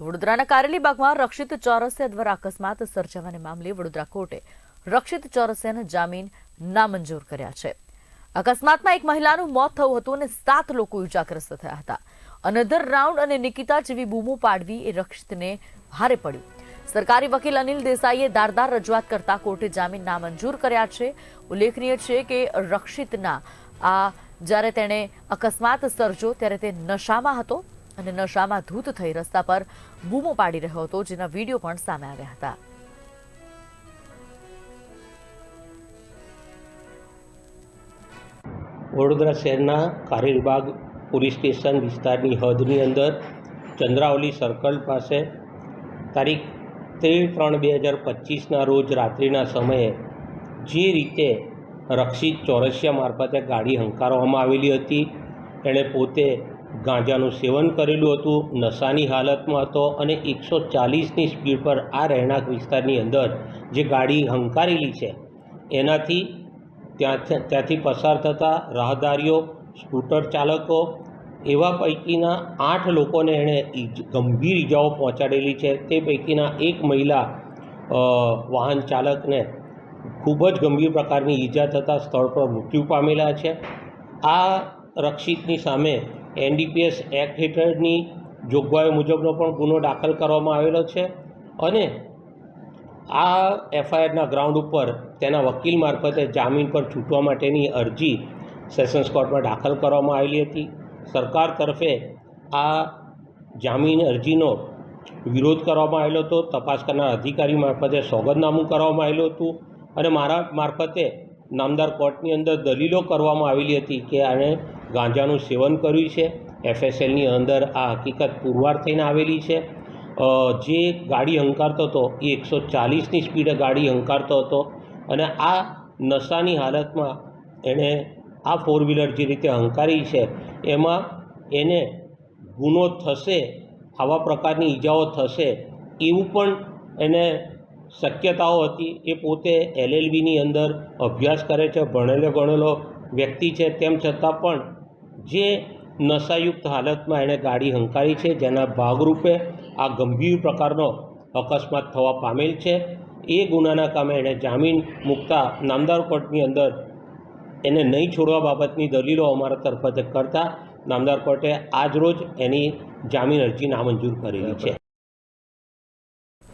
વડોદરાના કારેલીબાગમાં રક્ષિત ચોરસિયા દ્વારા અકસ્માત સર્જાવાને મામલે વડોદરા કોર્ટે રક્ષિત ચોરસિયાને જામીન નામંજૂર કર્યા છે. અકસ્માતમાં એક મહિલાનું મોત થયું હતું અને સાત લોકો ઇજાગ્રસ્ત થયા હતા. અનધર રાઉન્ડ અને નિકિતા જેવી બૂમો પાડવી એ રક્ષિતને ભારે પડ્યું. સરકારી વકીલ અનિલ દેસાઈએ દારદાર રજૂઆત કરતા કોર્ટે જામીન નામંજૂર કર્યા છે. ઉલ્લેખનીય છે કે રક્ષિતના આ જ્યારે તેણે અકસ્માત સર્જો ત્યારે તે નશામાં હતો. અને નશામાં ધૂત થઈ રસ્તા પર બૂમો પાડી રહ્યો હતો, જેના વીડિયો પણ સામે આવ્યા હતા. વડોદરા શહેરના કારેલબાગ પોલીસ સ્ટેશન વિસ્તારની હદની અંદર ચંદ્રાવલી સર્કલ પાસે તારીખ તેર ત્રણ બે હજાર પચીસના રોજ રાત્રિના સમયે જે રીતે રક્ષિત ચોરસિયા મારફતે ગાડી હંકારવામાં આવેલી હતી, એણે પોતે ગાંજાનું સેવન કરેલું હતું, નશાની હાલતમાં હતો અને એકસો ચાલીસની સ્પીડ પર આ રહેણાંક વિસ્તારની અંદર જે ગાડી હંકારેલી છે, એનાથી ત્યાં ત્યાંથી પસાર થતા રાહદારીઓ, સ્કૂટર ચાલકો એવા પૈકીના આઠ લોકોને એણે ગંભીર ઈજાઓ પહોંચાડેલી છે. તે પૈકીના એક મહિલા વાહન ચાલકને ખૂબ જ ગંભીર પ્રકારની ઈજા થતાં સ્થળ પર મૃત્યુ પામેલા છે. આ રક્ષિતની સામે એનડીપીએસ એક્ટ હેઠળની જોગવાઈઓ મુજબનો પણ ગુનો દાખલ કરવામાં આવેલો છે અને આ એફઆઈઆરના ગ્રાઉન્ડ ઉપર તેના વકીલ મારફતે જામીન પર છૂટવા માટેની અરજી સેશન્સ કોર્ટમાં દાખલ કરવામાં આવેલી હતી. સરકાર તરફે આ જામીન અરજીનો વિરોધ કરવામાં આવેલો હતો. તપાસ કરનાર અધિકારી મારફતે સોગંદનામું કરવામાં આવેલું હતું અને મારા મારફતે નામદાર કોર્ટની અંદર દલીલો કરવામાં આવેલી હતી કે આણે ગાંજાનું સેવન કર્યું છે. એફએસએલની અંદર આ હકીકત પુરવાર થઈને આવેલી છે. જે ગાડી હંકારતો હતો, એ એકસો ચાલીસની સ્પીડે ગાડી હંકારતો હતો અને આ નશાની હાલતમાં એણે આ ફોર વ્હીલર જે રીતે હંકારી છે, એમાં એને ગુનો થશે, આવા પ્રકારની ઈજાઓ થશે, એવું પણ એને શક્યતાઓ હતી. એ પોતે એલએલબીની અંદર અભ્યાસ કરે છે. ભણેલો ગણેલો વ્યક્તિ છે. તેમ છતાં પણ જે નશાયુક્ત હાલતમાં એણે ગાડી હંકારી છે, જેના ભાગરૂપે આ ગંભીર પ્રકારનો અકસ્માત થવા પામેલ છે. એ ગુનાના કામે એણે જામીન મૂકતા નામદાર કોર્ટની અંદર એને નહીં છોડવા બાબતની દલીલો અમારા તરફથી કરતા નામદાર કોર્ટે આજ રોજ એની જામીન અરજી નામંજૂર કરેલી છે.